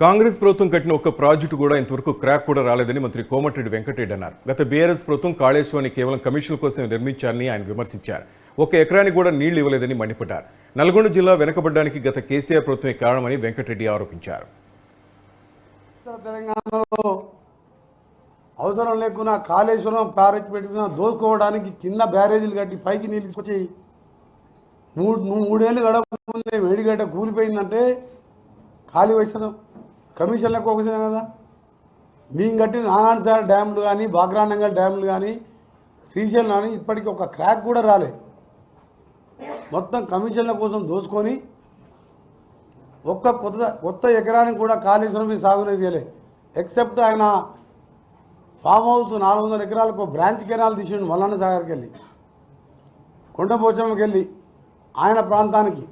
కాంగ్రెస్ ప్రభుత్వం కట్టిన ఒక్క ప్రాజెక్టు కూడా ఇంతవరకు క్రాక్ కూడా రాలేదని మంత్రి కోమటిరెడ్డి వెంకటరెడ్డి అన్నారు. గత బీఆర్ఎస్ ప్రభుత్వం కాళేశ్వరాన్ని కేవలం కమిషన్ల కోసం నిర్మించారని ఆయన విమర్శించారు. ఒక ఎకరానికి కూడా నీళ్ళు ఇవ్వలేదని మండిపడ్డారు. నల్గొండ జిల్లా వెనకబడ్డానికి గత కేసీఆర్ ప్రభుత్వమే కారణమని వెంకటరెడ్డి ఆరోపించారు. తెలంగాణలో అవసరం లేకున్నా కాళేశ్వరం ప్యారేజ్ పెట్టుకున్న దోసుకోవడానికి కింద బ్యారేజీలు కట్టి పైకి నీళ్ళు తీసుకొచ్చి మూడు మూడేళ్ళు గడప వేడిగడ్డ కూలిపోయిందంటే ఖాళీ వచ్చిన కమిషన్లకు ఒకసారి కదా. మేము కట్టిన నాగాన్సార్ డ్యాములు కానీ బాగ్రానంగల్ డ్యాములు కానీ శ్రీశైలం కానీ ఇప్పటికీ ఒక క్రాక్ కూడా రాలే. మొత్తం కమిషన్ల కోసం దోసుకొని ఒక్క కొత్త కొత్త ఎకరానికి కూడా కాళేశ్వరం మీద సాగునే చేయలే. ఎక్సెప్ట్ ఆయన ఫామ్ హౌస్ నాలుగు వందల ఎకరాలకు ఒక బ్రాంచ్ కెనాల్ తీసిండు మల్లన్న సాగర్కి వెళ్ళి. కొండపోచమ్మకి వెళ్ళి ఆయన ప్రాంతానికి.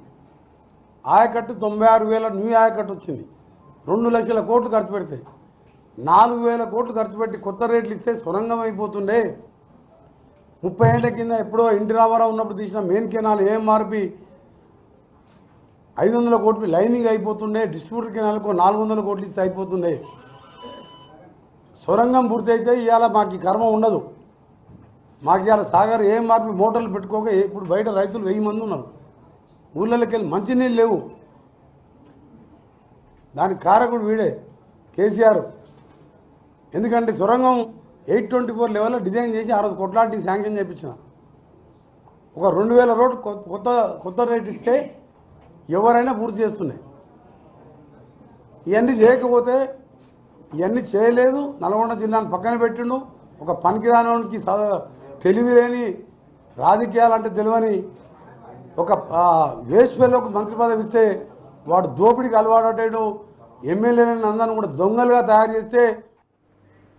ఆయకట్టు తొంభై ఆరు వేల న్యూ ఆయకట్టు వచ్చింది. రెండు లక్షల కోట్లు ఖర్చు పెడితే నాలుగు వేల కోట్లు ఖర్చు పెట్టి కొత్త రేట్లు ఇస్తే సొరంగం అయిపోతుండే. ముప్పై ఏళ్ళ కింద ఎప్పుడో ఇంటి రామారావు ఉన్నప్పుడు తీసిన మెయిన్ కెనాల్ ఏం మార్పి ఐదు వందల కోట్లు లైనింగ్ అయిపోతుండే డిస్ట్రిబ్యూటర్ కెనాల్కు నాలుగు వందల కోట్లు ఇస్తే అయిపోతుండే. సొరంగం పూర్తయితే ఇవాళ మాకు కర్మ ఉండదు. మాకు ఇవాళ సాగర్ ఏం మార్పి మోటార్లు పెట్టుకోక ఇప్పుడు బయట రైతులు వెయ్యి మంది ఉన్నారు. ఊళ్ళలోకి వెళ్ళి మంచినీళ్ళు లేవు. దానికి కారకుడు వీడే కేసీఆర్. ఎందుకంటే సొరంగం ఎయిట్ ట్వంటీ ఫోర్ లెవెల్లో డిజైన్ చేసి ఆ రోజు కొట్లాంటి శాంక్షన్ చేయించిన ఒక రెండు వేల రోడ్డు కొత్త కొత్త రేట్ ఇస్తే ఎవరైనా పూర్తి చేస్తున్నాయి. ఇవన్నీ చేయకపోతే ఇవన్నీ చేయలేదు. నల్గొండ జిల్లాను పక్కన పెట్టిండు. ఒక పనికిరానికి తెలివి లేని రాజకీయాలంటే తెలియని ఒక వేస్ట్ ఒక మంత్రి పదవి ఇస్తే వాడు దోపిడీకి అలవాటు ఎమ్మెల్యేలను అందరిని కూడా దొంగలుగా తయారు చేస్తే